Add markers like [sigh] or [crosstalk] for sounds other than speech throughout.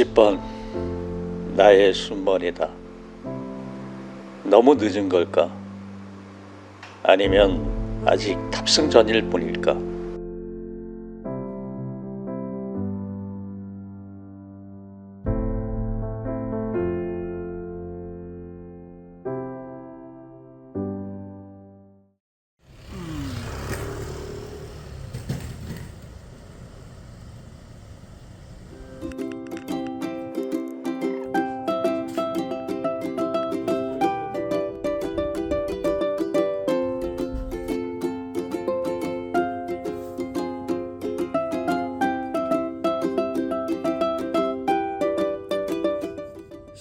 수십 번 나의 순번이다. 너무 늦은 걸까? 아니면 아직 탑승 전일 뿐일까?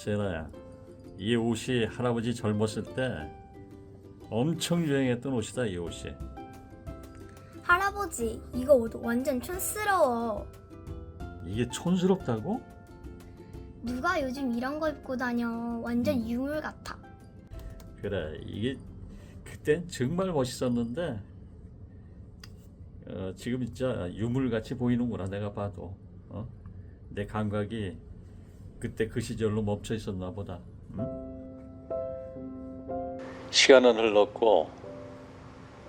세나야, 이 옷이 할아버지 젊었을 때 엄청 유행했던 옷이다 이 옷이. 할아버지, 이거 옷 완전 촌스러워. 이게 촌스럽다고? 누가 요즘 이런 거 입고 다녀? 완전 유물 같아. 그래 이게 그땐 정말 멋있었는데 어, 지금 진짜 유물같이 보이는구나 내가 봐도 어? 내 감각이 그때 그 시절로 멈춰 있었나 보다. 응? 시간은 흘렀고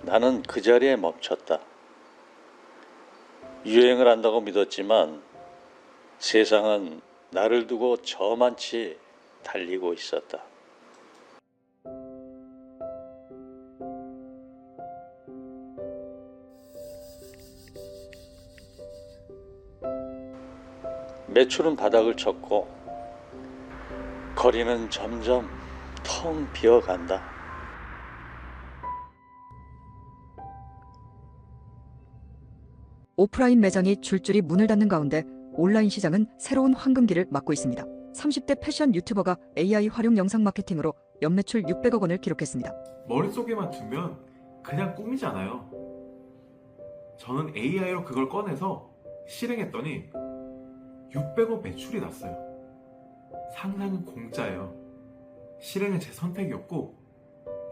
나는 그 자리에 멈췄다. 유행을 한다고 믿었지만 세상은 나를 두고 저만치 달리고 있었다. 매출은 바닥을 쳤고 거리는 점점 텅 비어간다. 오프라인 매장이 줄줄이 문을 닫는 가운데 온라인 시장은 새로운 황금기를 맞고 있습니다. 30대 패션 유튜버가 AI 활용 영상 마케팅으로 연매출 600억 원을 기록했습니다. 머릿속에만 두면 그냥 꿈이잖아요. 저는 AI로 그걸 꺼내서 실행했더니 600억 매출이 났어요. 상상은 공짜예요. 실행은 제 선택이었고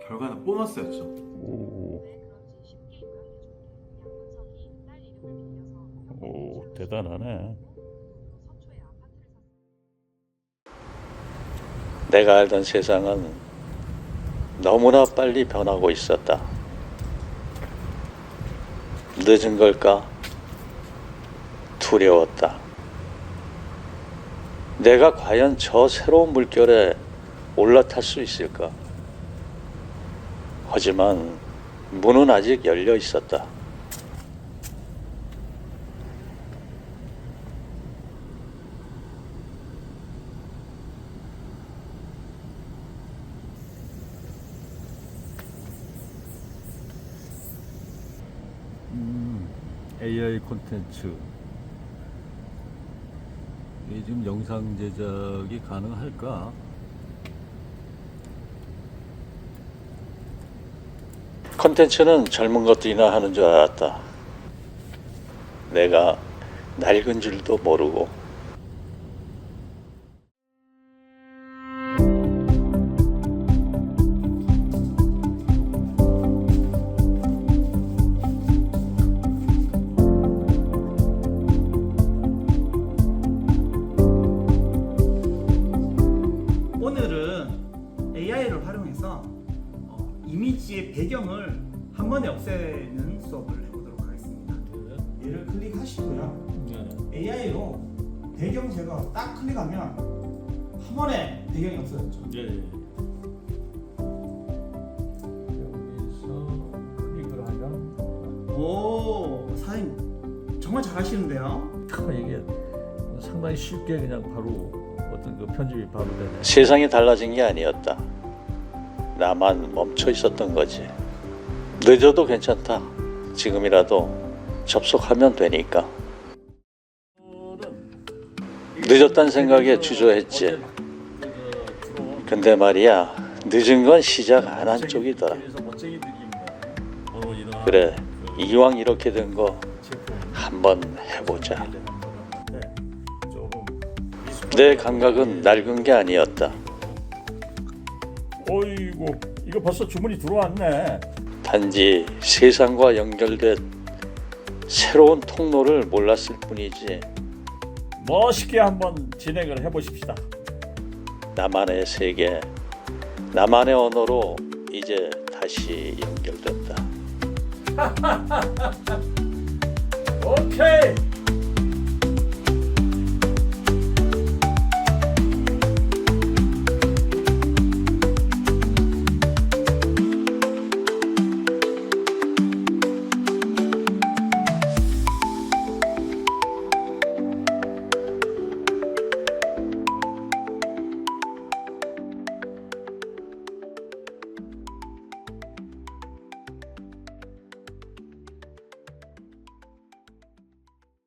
결과는 보너스였죠. 오, 오 대단하네. 내가 알던 세상은 너무나 빨리 변하고 있었다. 늦은 걸까? 두려웠다. 내가 과연 저 새로운 물결에 올라탈 수 있을까? 하지만 문은 아직 열려 있었다. AI 콘텐츠 이게 지금 영상 제작이 가능할까? 콘텐츠는 젊은 것들이나 하는 줄 알았다. 내가 낡은 줄도 모르고 배경을 한 번에 없애는 수업을 해보도록 하겠습니다. 얘를 클릭하시고요. AI로 배경 제거 딱 클릭하면 한 번에 배경이 없어졌죠. 예, 예. 여기서 클릭을 하면 오, 사장님 정말 잘하시는데요. 참 이게 상당히 쉽게 그냥 바로 어떤 그 편집이 바로 되네. 세상이 달라진 게 아니었다. 나만 멈춰 있었던 거지. 늦어도 괜찮다. 지금이라도 접속하면 되니까. 늦었다는 생각에 주저했지. 근데 말이야, 늦은 건 시작 안 한 쪽이더라. 그래, 이왕 이렇게 된 거 한번 해보자. 내 감각은 낡은 게 아니었다. 어이구 이거 벌써 주문이 들어왔네 단지 세상과 연결된 새로운 통로를 몰랐을 뿐이지 멋있게 한번 진행을 해보십시다. 나만의 세계, 나만의 언어로 이제 다시 연결된다. [laughs] 오케이.